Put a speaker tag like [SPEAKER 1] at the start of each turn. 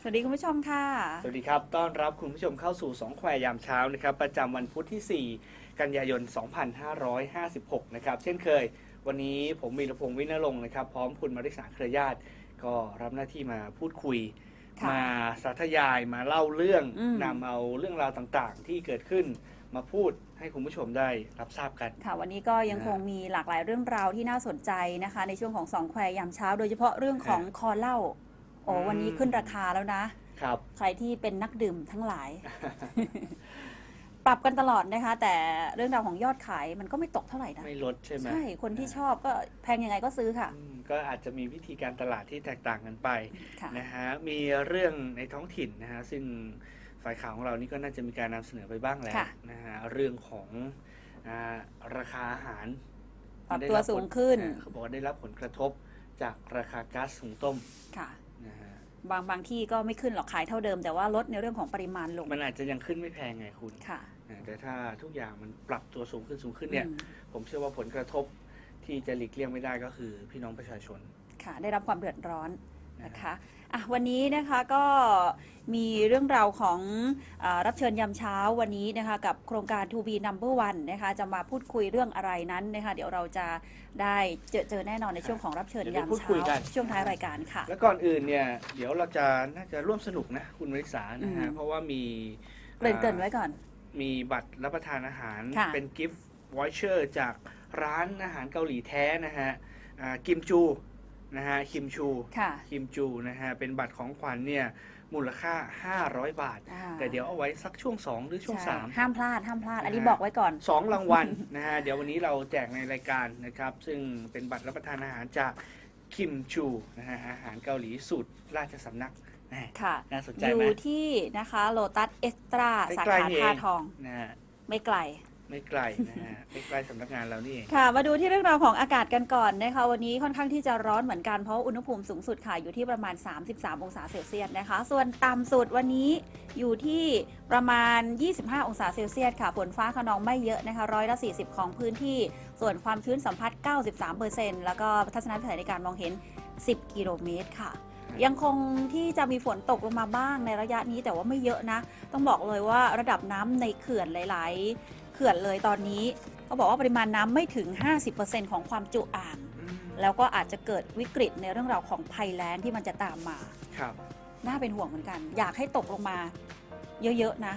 [SPEAKER 1] สวัสดีคุณผู้ชมค่ะ
[SPEAKER 2] สวัสดีครับ ต้อนรับคุณผู้ชมเข้าสู่2แควร์ยามเช้านะครับ ประจำวันพุธที่ 4 กันยายน 2556 นะครับ เช่นเคย วันนี้ผมมีรพงศ์วินรงค์นะครับ พร้อมคุณมาริสาเครือญาติ ก็รับหน้าที่มาพูดคุย
[SPEAKER 1] ค่ะ
[SPEAKER 2] มาสาธยายมาเล่าเรื่อง
[SPEAKER 1] อืม
[SPEAKER 2] นำเอาเรื่องราวต่างๆ ที่เกิดขึ้นมาพูดให้คุณผู้ชมได้รับทราบกัน
[SPEAKER 1] ค่ะ วันนี้ก็ยังคงมีหลากหลายเรื่องราวที่น่าสนใจนะคะ ในช่วงของสองแควร์ยามเช้า โดยเฉพาะเรื่องของคอเหล้าโอ้
[SPEAKER 2] อืม
[SPEAKER 1] วันนี้ขึ้นราคาแล้วนะ
[SPEAKER 2] ครับ
[SPEAKER 1] ใครที่เป็นนักดื่มทั้งหลาย ปรับกันตลอดนะคะ แต่เรื่องราวของยอดขายมันก็ไม่ตกเท่าไหร่นะ
[SPEAKER 2] ไม่ลดใช่ไหม
[SPEAKER 1] ใช่ คนที่ชอบก็แพงยังไงก็ซื้อค่ะ
[SPEAKER 2] อืมก็อาจจะมีวิธีการตลาดที่แตกต่างกันไป
[SPEAKER 1] ค่ะ
[SPEAKER 2] นะฮะมีเรื่องในท้องถิ่นนะฮะซึ่งฝ่ายข่าวของเรานี่ก็น่าจะมีการนำเสนอไปบ้างแล้ว
[SPEAKER 1] ค่ะ
[SPEAKER 2] นะฮะเรื่องของอาราคาอาหาร
[SPEAKER 1] ปรับตัวสูงขึ้น
[SPEAKER 2] อ่าเขาบอกว่าได้รับผลกระทบจากราคาก๊าซหุงต้ม
[SPEAKER 1] ค่ะ
[SPEAKER 2] นะฮะ
[SPEAKER 1] บางบางที่ก็ไม่ขึ้นหรอกขายเท่าเดิมแต่ว่าลดในเรื่องของปริมาณลง
[SPEAKER 2] มันอาจจะยังขึ้นไม่แพงไงคุณ
[SPEAKER 1] ค่ะ
[SPEAKER 2] นะแต่ถ้าทุกอย่างมันปรับตัวสูงขึ้นสูงขึ้นเนี่ย
[SPEAKER 1] อืม
[SPEAKER 2] ผมเชื่อว่าผลกระทบที่จะหลีกเลี่ยงไม่ได้ก็คือพี่น้องประชาชน
[SPEAKER 1] ค่ะ ได้รับความเดือดร้อน
[SPEAKER 2] นะ
[SPEAKER 1] นะ
[SPEAKER 2] ฮะ
[SPEAKER 1] คะอะวันนี้นะคะก็มีเรื่องราวของอารับเชิญยามเช้าวันนี้นะคะกับโครงการ To be number one นะคะจะมาพูดคุยเรื่องอะไรนั้นนะคะเดี๋ยวเราจะได้เจอเจอแน่นอนในช่วงของรับเชิญ
[SPEAKER 2] เดี๋ยวได้
[SPEAKER 1] ยาม
[SPEAKER 2] พูด
[SPEAKER 1] เช้า
[SPEAKER 2] คุยกัน
[SPEAKER 1] ช่วงท้ายรายการค่ะ
[SPEAKER 2] แล้วก่อนอื่นเนี่ยเดี๋ยวเราจะน่าจะร่วมสนุกนะคุณมริษานะฮะ
[SPEAKER 1] อืม
[SPEAKER 2] เพราะว่ามี
[SPEAKER 1] เกริ่นเกริน
[SPEAKER 2] อ่า
[SPEAKER 1] ไว้ก่อน
[SPEAKER 2] มีบัตรรับประทานอาหาร
[SPEAKER 1] ค่ะ
[SPEAKER 2] เป็นกิฟต์วอยเชอร์จากร้านอาหารเกาหลีแท้นะฮะอ่ากิมจู นะฮะคิมชู
[SPEAKER 1] ค่ะ
[SPEAKER 2] คิมจูนะฮะเป็นบัตรของขวัญเนี่ยมูลค่า 500 บาท
[SPEAKER 1] อ่า
[SPEAKER 2] แต่เดี๋ยวเอาไว้สักช่วง 2 หรือช่วง
[SPEAKER 1] ใช่
[SPEAKER 2] 3
[SPEAKER 1] ห้ามพลาดห้ามพลาด อันนี้
[SPEAKER 2] นะฮะ
[SPEAKER 1] บอกไว้ก่อน
[SPEAKER 2] สองรางวัล นะฮะเดี๋ยววันนี้เราแจกในรายการนะครับ ซึ่งเป็นบัตรรับประทานอาหารจากคิมชูนะฮะอาหารเกาหลีสูตรราชสำนักแหม่
[SPEAKER 1] ค่ะ
[SPEAKER 2] น่าสนใจ
[SPEAKER 1] อ
[SPEAKER 2] ไหม
[SPEAKER 1] ยู่ที่นะคะโลตัสเอ็กตร้า
[SPEAKER 2] ใกล้ๆ
[SPEAKER 1] สาขา
[SPEAKER 2] นี่เอง
[SPEAKER 1] ท่าทอง
[SPEAKER 2] นะฮะ
[SPEAKER 1] ไม่ไกล
[SPEAKER 2] ไม่ไกลนะฮะใกลสำนักงานเรานี่เอง
[SPEAKER 1] ค่ะ มาดูที่เรื่องราวของอากาศกันก่อนนะคะวันนี้ค่อนข้างที่จะร้อนเหมือนกันเพราะอุณหภูมิสูงสุดค่ะอยู่ที่ประมาณ 33 องศาเซลเซียสนะคะ ส่วนต่ำสุดวันนี้อยู่ที่ประมาณ 25 องศาเซลเซียสค่ะฝนฟ้าขนองไม่เยอะนะคะร้อยละ 40 ของพื้นที่ ส่วนความชื้นสัมผัส 93%แล้วก็ทัศนวิสัยในการมองเห็น 10 กิโลเมตรค่ะยังคงที่จะมีฝนตกลงมาบ้างในระยะนี้แต่ว่าไม่เยอะนะ ต้องบอกเลยว่าระดับน้ำในเขื่อนหลาย ๆ ขื่อนเลยตอนนี้เขาบอกว่าปริมาณน้ำไม่ถึง 50%ของความจุอ่าง
[SPEAKER 2] อืม
[SPEAKER 1] แล้วก็อาจจะเกิดวิกฤตในเรื่องราวของภัยแล้งที่มันจะตามมา
[SPEAKER 2] ครับ
[SPEAKER 1] น่าเป็นห่วงเหมือนกัน อยากให้ตกลงมา เยอะๆนะ